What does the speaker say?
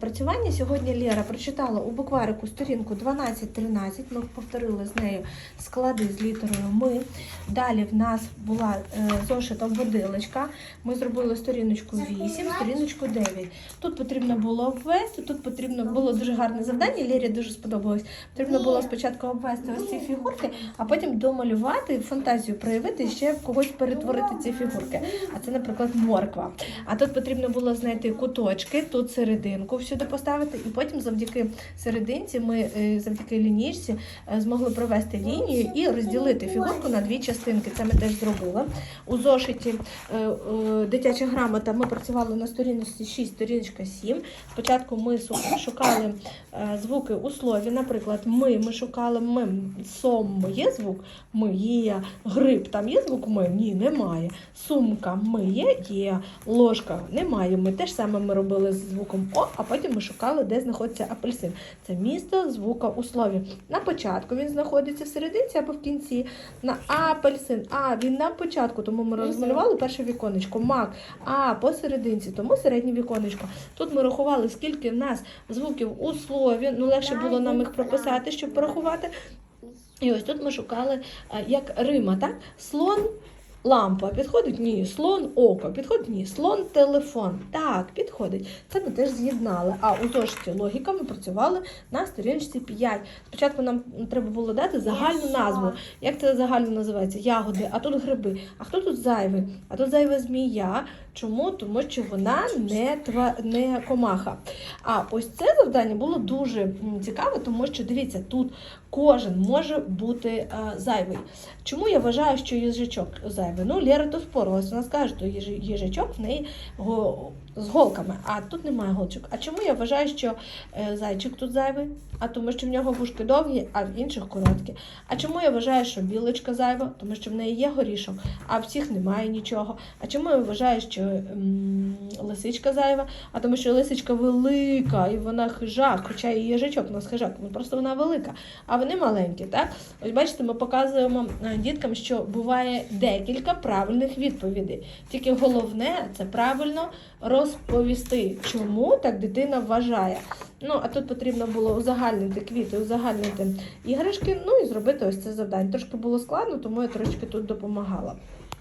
Працювання сьогодні Лера прочитала у букварику сторінку 12-13. Ми повторили з нею склади з літерою Ми. Далі в нас була е, зошита водилочка. Ми зробили сторіночку 8, сторіночку 9. Тут потрібно було обвести, тут потрібно було дуже гарне завдання. Лері дуже сподобалось. Потрібно було спочатку обвести ось ці фігурки, а потім домалювати, фантазію проявити ще в когось перетворити ці фігурки. А це, наприклад, морква. А тут потрібно було знайти куточки, тут серединку всюди поставити, і потім завдяки серединці ми е, завдяки лінійці е, змогли провести лінію і розділити фігурку на дві частинки. Це ми теж зробили. У зошиті е, дитяча грамота ми працювали на сторінці 6, сторіночка 7. Спочатку ми шукали звуки у слові. Наприклад, ми, ми шукали ми, сом є звук, ми є, гриб, там є звук ми? Ні, немає. Сумка ми є, є, ложка немає. Ми теж саме ми робили з звуком О, а потім ми шукали, де знаходиться апельсин. Це місто звука у слові. На початку він знаходиться в серединці або в кінці. На апельсин. А він на початку, тому ми розмалювали перше віконечко. Мак, а посерединці, тому середнє віконечко. Тут ми рахували, скільки в нас звуків у слові. Ну легше було нам їх прописати, щоб порахувати. І ось тут ми шукали е, як Рима, так? Слон. Лампа підходить? Ні. Слон око підходить? Ні. Слон телефон. Так, підходить. Це ми теж з'єднали. А у зошиті логіка ми працювали на сторіночці 5. Спочатку нам треба було дати загальну назву. Як це загально називається? Ягоди, а тут гриби. А хто тут зайвий? А тут зайва змія. Чому? Тому що вона не, тва... не комаха. А ось це завдання було дуже цікаве, тому що дивіться, тут кожен може бути е, зайвий. Чому я вважаю, що їжачок зайвий? Ну, Лера то спорилась, вона скаже, що їжачок в неї з голками, а тут немає голчик. А чому я вважаю, що е, зайчик тут зайвий? А тому, що в нього вушки довгі, а в інших короткі. А чому я вважаю, що білочка зайва? Тому що в неї є горішок, а в цих немає нічого. А чому я вважаю, що м, лисичка зайва? А тому, що лисичка велика і вона хижак, хоча і їжачок у нас хижак, ну просто вона велика, а вони маленькі, так? Ось бачите, ми показуємо е, діткам, що буває декілька правильних відповідей. Тільки головне це правильно розповісти, чому так дитина вважає. Ну, а тут потрібно було узагальнити квіти, узагальнити іграшки, ну і зробити ось це завдання. Трошки було складно, тому я трошки тут допомагала.